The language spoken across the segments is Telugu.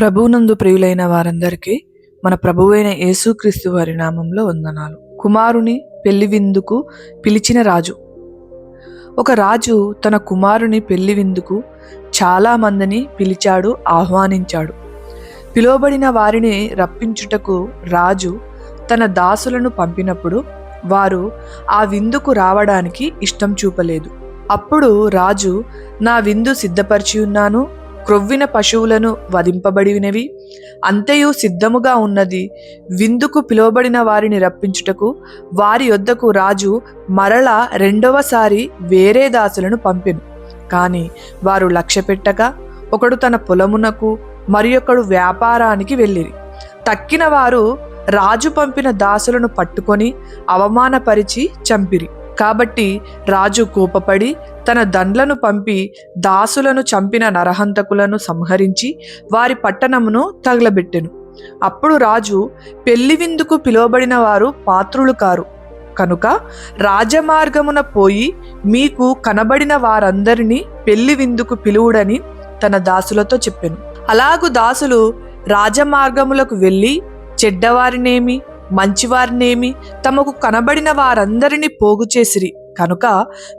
ప్రభువునందు ప్రియులైన వారందరికీ మన ప్రభువైన యేసుక్రీస్తు వారి నామంలో వందనాలు. కుమారుని పెళ్ళి విందుకు పిలిచిన రాజు. ఒక రాజు తన కుమారుని పెళ్ళి విందుకు చాలా మందిని పిలిచాడు ఆహ్వానించాడు. పిలువబడిన వారిని రప్పించుటకు రాజు తన దాసులను పంపినప్పుడు వారు ఆ విందుకు రావడానికి ఇష్టం చూపలేదు. అప్పుడు రాజు నా విందు సిద్ధపరిచి ఉన్నాను క్రొవ్విన పశువులను వధింపబడినవి. అంతయు సిద్ధముగా ఉన్నది. విందుకు పిలువబడిన వారిని రప్పించుటకు వారి యొద్దకు రాజు మరల రెండవసారి వేరే దాసులను పంపెను. కాని వారు లక్ష్య పెట్టగా ఒకడు తన పొలమునకు మరి ఒకడు వ్యాపారానికి వెళ్ళిరి. తక్కిన వారు రాజు పంపిన దాసులను పట్టుకొని అవమానపరిచి చంపిరి. కాబట్టి రాజు కోపపడి తన దండ్లను పంపి దాసులను చంపిన నరహంతకులను సంహరించి వారి పట్టణమును తగలబెట్టెను. అప్పుడు రాజు పెళ్ళి విందుకు పిలువబడిన వారు పాత్రులు కారు. కనుక రాజమార్గమున పోయి మీకు కనబడిన వారందరినీ పెళ్ళి విందుకు పిలువుడని తన దాసులతో చెప్పెను. అలాగు దాసులు రాజమార్గములకు వెళ్ళి చెడ్డవారినేమి? మంచివారినేమి? తమకు కనబడిన వారందరినీ పోగు చేసిరి. కనుక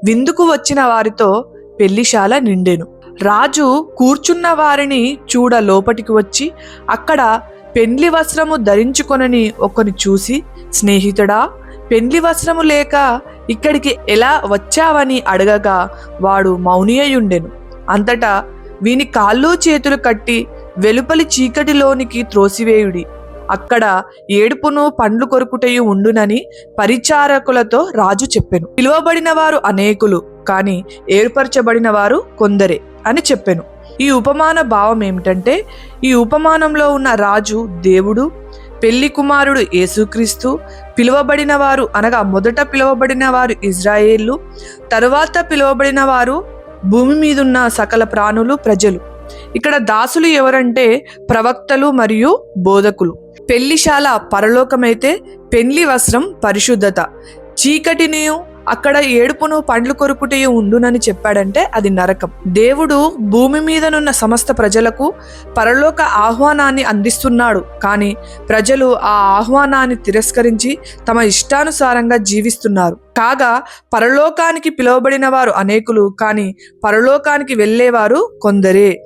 విందుకు వచ్చిన వారితో పెళ్ళిశాల నిండెను. రాజు కూర్చున్న వారిని చూడ లోపటికి వచ్చి అక్కడ పెండ్లి వస్త్రము ధరించుకొనని ఒకని చూసి స్నేహితుడా పెండ్లి వస్త్రము లేక ఇక్కడికి ఎలా వచ్చావని అడగగా వాడు మౌనియయుండెను. అంతటా వీని కాళ్ళు చేతులు కట్టి వెలుపలి చీకటిలోనికి త్రోసివేయుడి. అక్కడ ఏడుపును పండ్లు కొరుకుటయు ఉండునని పరిచారకులతో రాజు చెప్పెను. పిలువబడిన వారు అనేకులు కాని ఏర్పరచబడిన వారు కొందరే అని చెప్పెను. ఈ ఉపమాన భావం ఏమిటంటే ఈ ఉపమానంలో ఉన్న రాజు దేవుడు పెళ్ళి కుమారుడు యేసుక్రీస్తు పిలువబడిన వారు అనగా మొదట పిలువబడిన వారు ఇజ్రాయేళ్ళు తరువాత పిలువబడిన వారు భూమి మీదున్న సకల ప్రాణులు ప్రజలు. ఇక్కడ దాసులు ఎవరంటే ప్రవక్తలు మరియు బోధకులు. పెళ్ళిశాల పరలోకమైతే పెళ్ళి వస్త్రం పరిశుద్ధత. చీకటిని అక్కడ ఏడుపును పండ్లు కొరుకుటయు ఉండునని చెప్పాడంటే అది నరకం. దేవుడు భూమి మీదనున్న సమస్త ప్రజలకు పరలోక ఆహ్వానాన్ని అందిస్తున్నాడు. కానీ ప్రజలు ఆ ఆహ్వానాన్ని తిరస్కరించి తమ ఇష్టానుసారంగా జీవిస్తున్నారు. కాగా పరలోకానికి పిలువబడిన వారు అనేకులు కానీ పరలోకానికి వెళ్ళేవారు కొందరే.